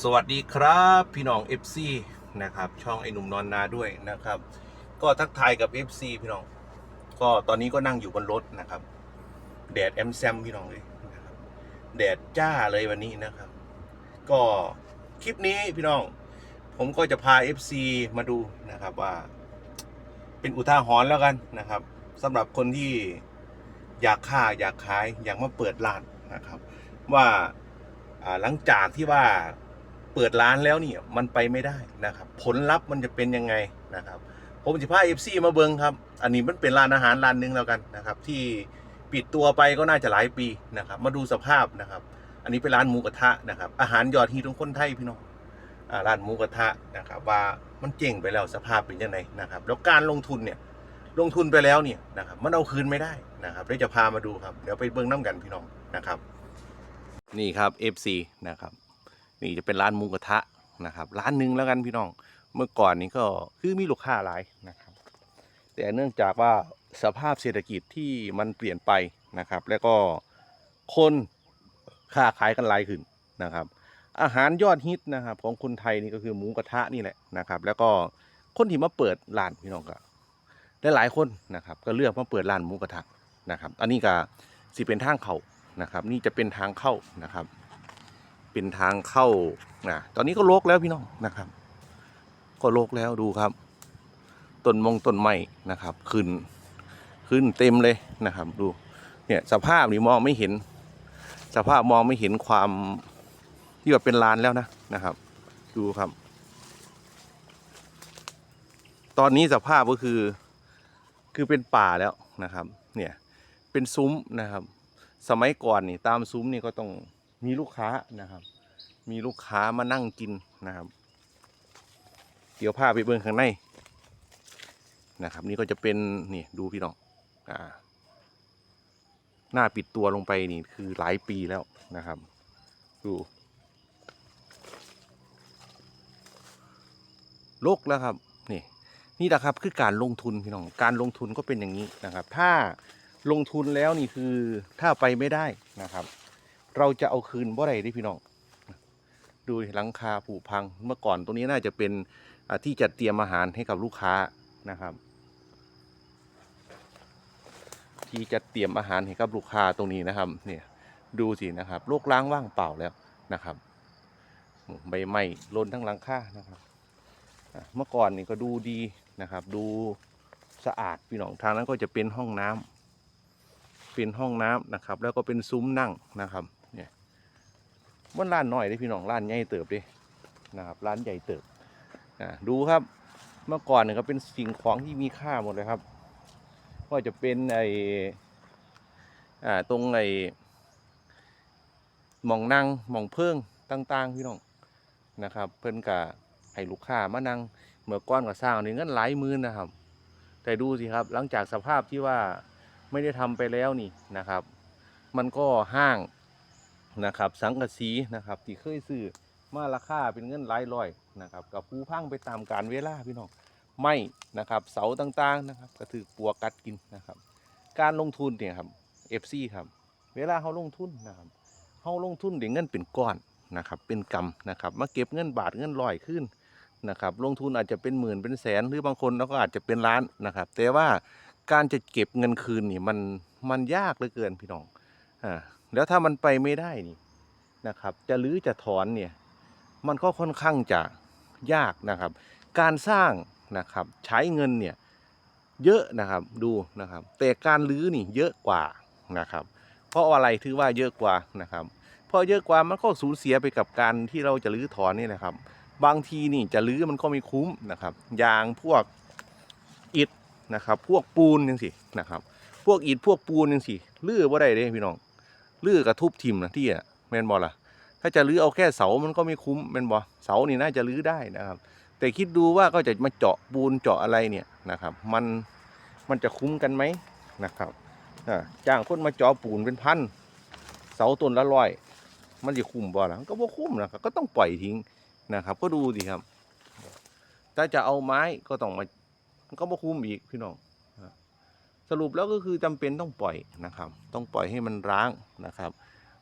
สวัสดีครับพี่น้อง FC นะครับ ช่องไอ้หนุ่มนอนนาด้วยนะครับ ก็ทักทายกับ FC พี่น้อง ก็ตอนนี้ก็นั่งอยู่บนรถนะครับ แดดแอมแซมพี่น้องเลยนะครับแดดจ้าเลยวันนี้นะครับ ก็คลิปนี้พี่น้อง ผมก็จะพา FC มาดูนะครับว่า เป็นอุทาหรณ์แล้วกันนะครับสำหรับคนที่อยากค้าอยากขายอยากมาเปิดร้านนะครับ ว่าหลังจากที่ว่า เปิดร้านแล้วนี่มันไปไม่ได้นะครับ ผลลัพธ์มันจะเป็นยังไงนะครับ ผมจะพาเอฟซีมาเบิงครับ อันนี้มันเป็นร้านอาหารร้านหนึงแล้วกันนะครับ ที่ปิดตัวไปก็น่าจะหลายปีนะครับ มาดูสภาพนะครับ อันนี้เป็นร้านหมูกระทะนะครับ อาหารยอดฮิตของคนไทยพี่น้องอ่าร้านหมูกระทะนะครับ ว่ามันเจ๋งไปแล้วสภาพเป็นยังไงนะครับ แล้วการลงทุนเนี่ยลงทุนไปแล้วเนี่ยนะครับมันเอาคืนไม่ได้นะครับเดี๋ยวจะพามาดูครับ เดี๋ยวไปเบิ้งน้ำกันพี่น้องนะครับ นี่ครับ FC นะครับ นี่จะเป็นร้านหมูกระทะนะครับ ร้านหนึ่งแล้วกันพี่น้อง เมื่อก่อนนี้ก็คือมีลูกค้าหลายนะครับ แต่เนื่องจากว่าสภาพเศรษฐกิจที่มันเปลี่ยนไปนะครับ แล้วก็คนค้าขายกันหลายขึ้นนะครับ อาหารยอดฮิตนะครับของคนไทยนี่ก็คือหมูกระทะนี่แหละนะครับ แล้วก็คนที่มาเปิดร้านพี่น้องก็หลายคนนะครับ ก็เลือกมาเปิดร้านหมูกระทะนะครับ อันนี้ก็สิเป็นทางเขานะครับ นี่จะเป็นทางเข้านะครับ เป็นทางเข้านะตอนนี้ก็โลกแล้วพี่น้องนะครับ ก็โลกแล้วดูครับ ต้นมงต้นไม้นะครับ ขึ้น ขึ้นเต็มเลยนะครับ ดู เนี่ยสภาพนี่มองไม่เห็น สภาพมองไม่เห็นความที่ว่าเป็นลานแล้วนะนะครับ ดูครับ ตอนนี้สภาพก็คือ คือเป็นป่าแล้วนะครับ เนี่ยเป็นซุ้มนะครับ สมัยก่อนนี่ตามซุ้มนี่ก็ต้อง มีลูกค้านะครับ มีลูกค้ามานั่งกินนะครับ เดี๋ยวพาไปเบิ่งข้างในนะครับ นี่ก็จะเป็นนี่ดูพี่น้องอ่าหน้าปิดตัวลงไปนี่คือหลายปีแล้วนะครับ ดูโลกแล้วครับนี่นี่แหละครับคือการลงทุนพี่น้องการลงทุนก็เป็นอย่างนี้นะครับ ถ้าลงทุนแล้วนี่คือถ้าไปไม่ได้นะครับ เราจะเอาคืนบ่ได้เดิพี่น้อง ดูหลังคาผุพังเมื่อก่อนตรงนี้น่าจะเป็นที่จัดเตรียมอาหารให้กับลูกค้านะครับ ที่จะเตรียมอาหารให้กับลูกค้าตรงนี้นะครับ เนี่ยดูสินะครับโลกล้างว่างเปล่าแล้วนะครับใบไม้ล่นทั้งหลังคานะครับเมื่อก่อนนี่ก็ดูดีนะครับ ดูสะอาดพี่น้องทางนั้นก็จะเป็นห้องน้ำเป็นห้องน้ำนะครับ แล้วก็เป็นซุ้มนั่งนะครับ มันร้านน้อยเลยพี่น้องร้านใหญ่เติบเดินะครับร้านใหญ่เติบอะดูครับเมื่อก่อนเนี่ยก็เป็นสิ่งของที่มีค่าหมดเลยครับก็จะเป็นไออ่าตรงไอหมองนั่งหมองเพิ่งต่าง ๆ พี่น้องนะครับ เพิ่นกะให้ลูกค้ามานั่งเมื่อก้อนก็สร้างนี่เงินหลายหมื่นนะครับ แต่ดูสิครับหลังจากสภาพที่ว่าไม่ได้ทำไปแล้วนี่นะครับ มันก็ห้าง นะครับ สังกะสีนะครับ ที่เคยซื้อมาราคาเป็นเงินหลายร้อยนะครับกับผู้พังไปตามการเวลาพี่น้องไม้นะครับเสาต่างๆนะครับก็ถือปลวกัดกินนะครับ การลงทุนเนี่ยครับ FC ครับ เวลาเขาลงทุนนะครับเขาลงทุนเดี๋ยวเงินเป็นก้อนนะครับ เป็นกำนะครับมาเก็บเงินบาทเงินลอยขึ้นนะครับ ลงทุนอาจจะเป็นหมื่นเป็นแสนหรือบางคนแล้วก็อาจจะเป็นล้านนะครับ แต่ว่าการจะเก็บเงินคืนนี่มันมันยากเหลือเกินพี่น้องอ่า แล้วถ้ามันไปไม่ได้นี่นะครับ จะรื้อจะถอนเนี่ยมันก็ค่อนข้างจะยากนะครับ การสร้างนะครับใช้เงินเนี่ยเยอะนะครับดูนะครับ แต่การรื้อนี่เยอะกว่านะครับ เพราะอะไรถือว่าเยอะกว่านะครับเพราะเยอะกว่ามันก็สูญเสียไปกับการที่เราจะรื้อถอนนี่นะครับ บางทีนี่จะรื้อมันก็ไม่คุ้มนะครับยางพวกอิฐนะครับ พวกปูนยังสินะครับ พวกอิฐพวกปูนยังสิลื้อบ่ได้เด้พี่น้อง ลื้อกระทุบทิมนะที่อะแมนบอลล่ะ ถ้าจะรื้อเอาแค่เสามันก็ไม่คุ้มแมนบอลเสานี่น่าจะรื้อได้นะครับ แต่คิดดูว่าก็จะมาเจาะปูนเจาะอะไรเนี่ยนะครับ มันมันจะคุ้มกันไหมนะครับจ้างคนมาเจาะปูนเป็นพันเสาต้นละร้อยมันจะคุ้มบ่ล่ะก็บ่คุ้มนะครับก็ต้องปล่อยทิ้งนะครับ ก็ดูสิครับ ถ้าจะเอาไม้ก็ต้องมามันก็บ่คุ้มอีกพี่น้อง สรุปแล้วก็คือจำเป็นต้องปล่อยนะครับ ต้องปล่อยให้มันร้างนะครับ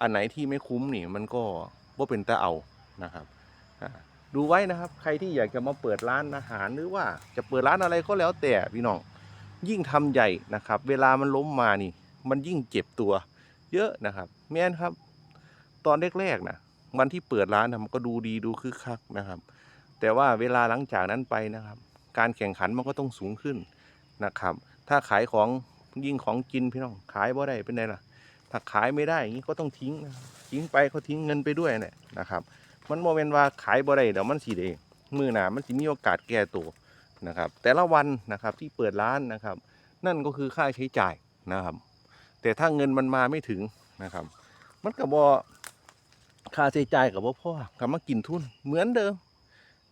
อันไหนที่ไม่คุ้มนี่มันก็บ่าเป็นตาเอานะครับดูไว้นะครับ ใครที่อยากจะมาเปิดร้านอาหารหรือว่าจะเปิดร้านอะไรก็แล้วแต่พี่น้องยิ่งทำใหญ่นะครับ เวลามันล้มมานี่ มันยิ่งเจ็บตัว เยอะนะครับ แม่นครับ ตอนแรกๆนะวันที่เปิดร้านนะมันก็ดูดีดูคึกคักนะครับ แต่ว่าเวลาหลังจากนั้นไปนะครับ การแข่งขันมันก็ต้องสูงขึ้น นะครับ ถ้าขายของยิ่งของกินพี่น้องขายบ่ได้เป็นไงล่ะ ถ้าขายไม่ได้อย่างนี้ก็ต้องทิ้งทิ้งไปเขาทิ้งเงินไปด้วยเนี่ยนะครับ มันโมเมนว่าขายบ่ได้เดี๋ยวมันสีเดมือหนามันสิมีโอกาสแก้ตัวนะครับ แต่ละวันนะครับที่เปิดร้านนะครับ นั่นก็คือค่าใช้จ่ายนะครับ แต่ถ้าเงินมันมาไม่ถึงนะครับ มันก็บ่ค่าใช้จ่ายกับบ่าพ่อกลับมากินทุนเหมือนเดิม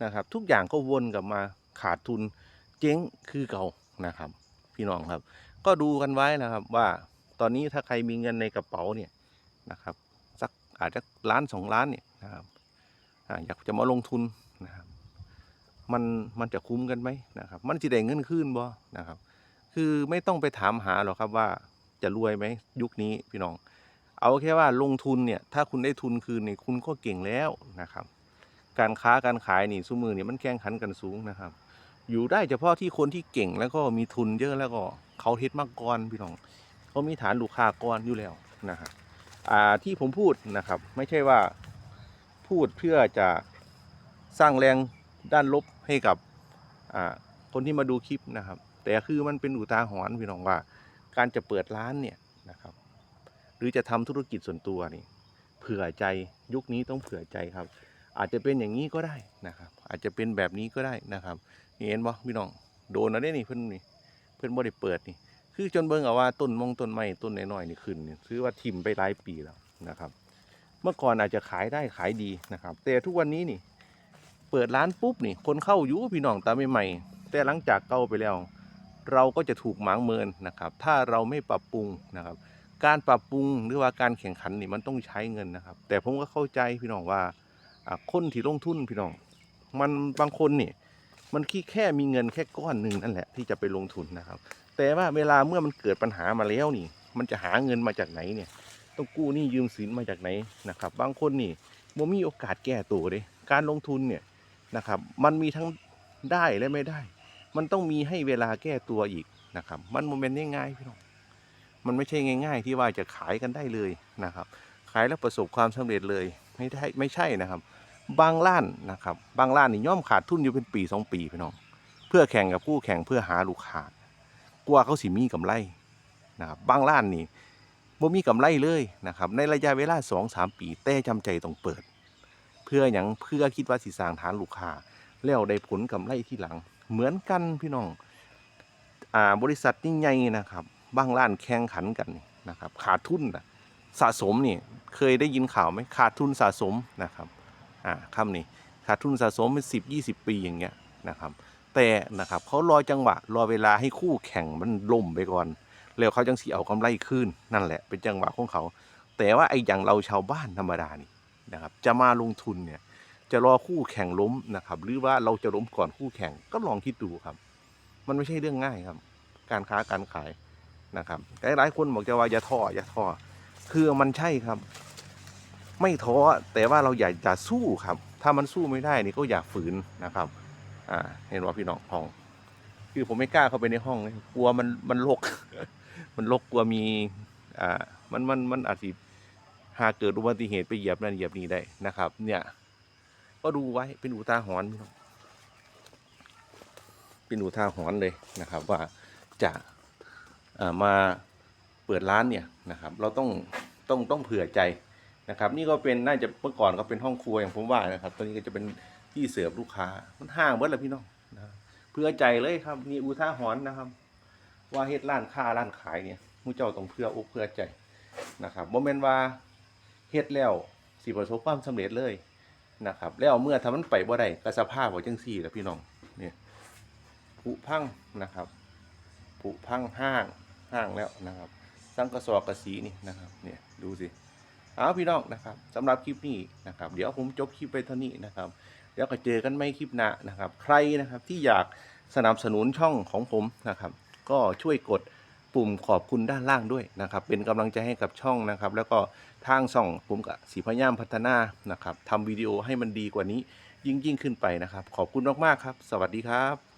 นะครับ ทุกอย่างก็วนกลับมาขาดทุนเจ๊งคือเก่า นะครับ พี่น้องครับ ก็ดูกันไว้นะครับว่าตอนนี้ถ้าใครมีเงินในกระเป๋าเนี่ยนะครับสักอาจจะล้านสองล้านเนี่ยนะครับอยากจะมาลงทุนนะครับมันมันจะคุ้มกันไหมนะครับ มันจะได้เงินขึ้นบ่นะครับ คือไม่ต้องไปถามหาหรอกครับว่าจะรวยไหมยุคนี้พี่น้อง เอาแค่ว่าลงทุนเนี่ยถ้าคุณได้ทุนคืนเนี่ยคุณก็เก่งแล้วนะครับ การค้าการขายนี่สู้มือเนี่ยมันแข่งขันกันสูงนะครับ อยู่ได้เฉพาะที่คนที่เก่งแล้วก็มีทุนเยอะแล้วก็เขาเฮ็ดมาก่อนพี่น้องเขามีฐานลูกค้าก่อนอยู่แล้วนะครับอ่าที่ผมพูดนะครับ ไม่ใช่ว่าพูดเพื่อจะสร้างแรงด้านลบให้กับอ่าคนที่มาดูคลิปนะครับ แต่คือมันเป็นอุทาหรณ์พี่น้องว่า การจะเปิดร้านเนี่ยนะครับ หรือจะทำธุรกิจส่วนตัวนี่เผื่อใจยุคนี้ต้องเผื่อใจครับ อาจจะเป็นอย่างนี้ก็ได้นะครับ อาจจะเป็นแบบนี้ก็ได้นะครับ นี่เห็นบ่พี่น้องโดนแล้วเด้นี่เพิ่นนี่เพิ่นบ่ได้เปิดนี่ คือจนเบิ่งเอาว่าต้นมงต้นไม้ต้นน้อยๆนี่ขึ้นนี่ถือว่าทิ่มไปหลายปีแล้วนะครับ เมื่อก่อนอาจจะขายได้ขายดีนะครับ แต่ทุกวันนี้นี่ เปิดร้านปุ๊บนี่ คนเข้าอยู่พี่น้องตามใหม่ๆแต่หลังจากเก่าไปแล้ว เราก็จะถูกหมางเมินนะครับ ถ้าเราไม่ปรับปรุงนะครับ การปรับปรุงหรือว่าการแข่งขันนี่มันต้องใช้เงินนะครับ แต่ผมก็เข้าใจพี่น้องว่าอ่าคนที่ลงทุนพี่น้อง มันบางคนนี่ มันคิดแค่มีเงินแค่ก้อนหนึ่งนั่นแหละที่จะไปลงทุนนะครับ แต่ว่าเวลาเมื่อมันเกิดปัญหามาแล้วนี่ มันจะหาเงินมาจากไหนเนี่ยต้องกู้หนี้ยืมสินมาจากไหนนะครับ บางคนนี่บ่มีโอกาสแก้ตัวเลยการลงทุนเนี่ยนะครับ มันมีทั้งได้และไม่ได้ มันต้องมีให้เวลาแก้ตัวอีกนะครับ มันโมเมนต์ง่ายๆพี่น้องมันไม่ใช่ง่าย ๆ ที่ว่าจะขายกันได้เลยนะครับ ขายแล้วประสบความสำเร็จเลยไม่ได้ไม่ใช่นะครับ บางร้านนะครับบางร้านนี่ย่อมขาดทุนอยู่เป็นปีสองปีพี่น้อง เพื่อแข่งกับคู่แข่งเพื่อหาลูกค้ากลัวเขาสิมีกำไรนะครับบางร้านนี่บ่มีกำไรเลยนะครับในระยะเวลาสองสามปีแต่จำใจต้องเปิด เพื่ออย่างเพื่อคิดว่าสิสร้างฐานลูกค้าแล้วได้ผลกำไรที่หลัง เหมือนกันพี่น้องอ่าบริษัทนี่ใหญ่นะครับบางร้านแข่งขันกันนะครับขาดทุนสะสมนี่เคยได้ยินข่าวไหมขาดทุนสะสมนะครับ อ่าคำนี้ขาดทุนสะสมเป็นสิบยี่สิบปีอย่างเงี้ยนะครับ แต่นะครับเขารอจังหวะรอเวลาให้คู่แข่งมันล่มไปก่อน แล้วเขาจังสีเอากำไรขึ้นนั่นแหละเป็นจังหวะของเขา แต่ว่าไอ้อย่างเราชาวบ้านธรรมดานี่นะครับ จะมาลงทุนเนี่ยจะรอคู่แข่งล้มนะครับ หรือว่าเราจะล้มก่อนคู่แข่งก็ลองคิดดูครับ มันไม่ใช่เรื่องง่ายครับ การค้าการขายนะครับหลายๆคนบอกจะว่าอย่าท้ออย่าท้อคือมันใช่ครับ ไม่ท้อแต่ว่าเราอยากจะสู้ครับ ถ้ามันสู้ไม่ได้นี่ก็อย่าฝืนนะครับ อ่า เห็นว่าพี่น้องห้อง คือผมไม่กล้าเข้าไปในห้องเลยกลัวมันมันรกมันรกกลัวมี อ่า มันมันมันอาจจะหากเกิดอุบัติเหตุไปเหยียบนั่นเหยียบนี่ได้นะครับ เนี่ย ก็ดูไว้เป็นอุทาหรณ์พี่น้องเป็นอุทาหรณ์เลยนะครับ ว่าจะอ่ามาเปิดร้านเนี่ยนะครับ เราต้องต้องต้องเผื่อใจ นะครับ นี่ก็เป็นน่าจะเมื่อก่อนก็เป็นห้องครัวอย่างผมว่านะครับตอนนี้ก็จะเป็นที่เสิร์ฟลูกค้ามันห่างเบิดแล้วพี่น้องนะเผื่อใจเลยครับนี่อุทาหรณ์นะครับ ว่าเฮ็ดร้านค้าร้านขายเนี่ยมูเจ้าต้องเผื่ออกเผื่อใจนะครับโมเมนว่าเฮ็ดแล้วสิประสบความสำเร็จเลยนะครับ แล้วเมื่อทำมันไปบ่ได้ก็สภาพบ่จังซี่แหละพี่น้องเนี่ยผุพังนะครับผุพังห้างห้างแล้วนะครับสังกะสอกระสีนี่นะครับเนี่ยดูสิ เอาพี่น้องนะครับสำหรับคลิปนี้นะครับ เดี๋ยวผมจบคลิปไปเท่านี้นะครับเดี๋ยวก็เจอกันไม่คลิปหน้านะครับ ใครนะครับที่อยากสนับสนุนช่องของผมนะครับ ก็ช่วยกดปุ่มขอบคุณด้านล่างด้วยนะครับ เป็นกำลังใจให้กับช่องนะครับ แล้วก็ทางช่องผมกับสีพยายามพัฒนานะครับทำวิดีโอให้มันดีกว่านี้ยิ่งยิ่งขึ้นไปนะครับ ขอบคุณมากๆครับ สวัสดีครับ